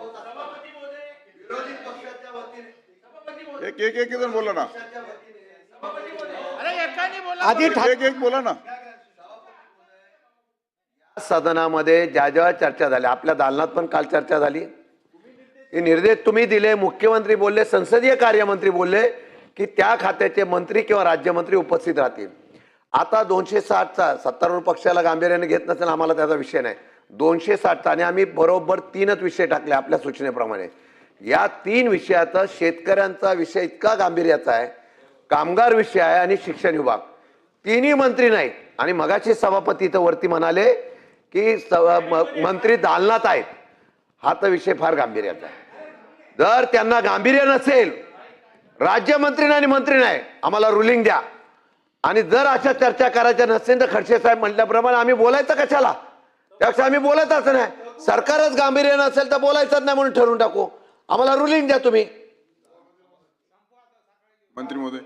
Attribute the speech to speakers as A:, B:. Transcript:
A: विरोधी पक्षाच्या वतीने.
B: एक एक एक जण बोला ना.
C: अरे एकाने बोला.
D: आधी ठाकरे
B: एक एक बोला ना.
A: सदनामध्ये ज्या ज्या चर्चा झाल्या आपल्या दालनात पण काल चर्चा झाली. हे निर्देश तुम्ही दिले मुख्यमंत्री बोलले संसदीय कार्यमंत्री बोलले की त्या खात्याचे मंत्री किंवा राज्यमंत्री उपस्थित राहतील. आता दोनशे साठचा सत्तारूढ पक्षाला गांभीर्याने घेत नसेल आम्हाला त्याचा विषय नाही. दोनशे साठचा आणि आम्ही बरोबर तीनच विषय टाकले आपल्या सूचनेप्रमाणे. या तीन विषयाचा शेतकऱ्यांचा विषय इतका गांभीर्याचा आहे कामगार विषय आहे आणि शिक्षण विभाग. तिन्ही मंत्री नाहीत. आणि मगाशी सभापती इथं वरती म्हणाले की स- म- मंत्री दालनात आहेत. हा तर विषय फार गांभीर्याचा आहे. जर त्यांना गांभीर्य नसेल राज्यमंत्री नाही आणि मंत्री नाही आम्हाला रुलिंग द्या. आणि जर अशा चर्चा करायच्या नसेल तर खडसे साहेब म्हटल्याप्रमाणे आम्ही बोलायचं कशाला? त्यापेक्षा आम्ही बोलायचंच नाही. सरकारच गांभीर्य नसेल तर बोलायचंच नाही म्हणून ठरवून टाकू. आम्हाला रुलिंग द्या तुम्ही.
B: मंत्री महोदय.